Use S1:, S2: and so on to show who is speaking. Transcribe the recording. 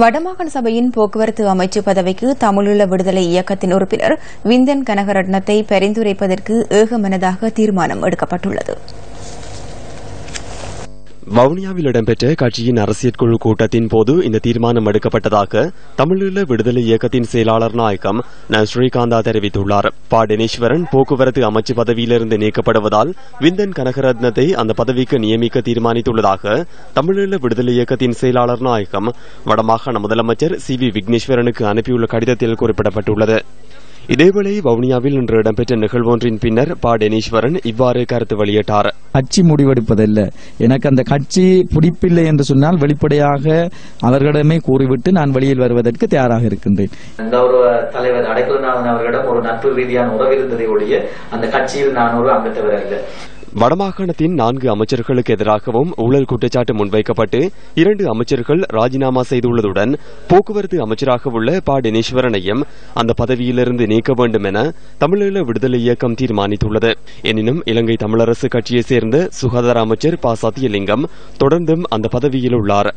S1: வடமாகாண சபையின் போக்குவரத்து அமைச்சு பதவிக்கு தமிழீழ விடுதலை இயக்கத்தின் உறுப்பினர் விந்தன் கனகரட்னத்தை பரிந்துரைப்பதற்கு ஏகமனதாக தீர்மானம் எடுக்கப்பட்டுள்ளது.
S2: வவுனியாவில் இடம்பெற்ற கட்சியின் அரசியல் குழு கூட்டத்தின் போது இந்த தீர்மானம் எடுக்கப்பட்டதாக தமிழீழ விடுதலை இயக்கத்தின் செயலாளர் நாயகம் ந. ஸ்ரீகாந்தா தெரிவித்துள்ளார். பா. டெனீஸ்வரன் போக்குவரத்து அமைச்சு பதவியிலிருந்து நீக்கப்படுவதால் விந்தன் கனகரத்னத்தை அந்த பதவிக்கு நியமிக்க தீர்மானித்துள்ளதாக தமிழீழ விடுதலை இயக்கத்தின் செயலாளர் நாயகம் வடமாகாண முதலமைச்சர் சி. வி. விக்னேஸ்வரனுக்கு அனுப்பியுள்ள கடிதத்தில் குறிப்பிடப்பட்டுள்ளது. இதேவேளை வவுனியாவில் இன்று இடம்பெற்ற நிகழ்வொன்றின் பின்னர் ப. டெனீஸ்வரன் இவ்வாறு கருத்து வெளியிட்டார்.
S3: கட்சி முடிவெடுப்பதல்ல. எனக்கு அந்த கட்சி பிடிப்பில்லை என்று சொன்னால் வெளிப்படையாக அவர்களிடமே கூறிவிட்டு நான் வெளியில் வருவதற்கு தயாராக இருக்கின்றேன்.
S4: தலைவர் அடைக்கலநாதன் அவர்களிடம் ஒரு நட்பு ரீதியான உறவு இருந்ததை ஒழிய அந்த கட்சியில் நான் ஒரு அங்கத்தவர் அல்ல.
S2: வடமாகாணத்தின் நான்கு அமைச்சர்களுக்கு எதிராகவும் ஊழல் குற்றச்சாட்டு முன்வைக்கப்பட்டு இரண்டு அமைச்சர்கள் ராஜினாமா செய்துள்ளதுடன் போக்குவரத்து அமைச்சராக உள்ள ப. டெனீஸ்வரனையும் அந்த பதவியிலிருந்து நீக்க வேண்டும் என தமிழீழ விடுதலை இயக்கம் தீர்மானித்துள்ளது. எனினும் இலங்கை தமிழரசு கட்சியைச் சேர்ந்த சுகாதார அமைச்சர் ப. சத்தியலிங்கம் தொடர்ந்தும் அந்த பதவியில் உள்ளார்.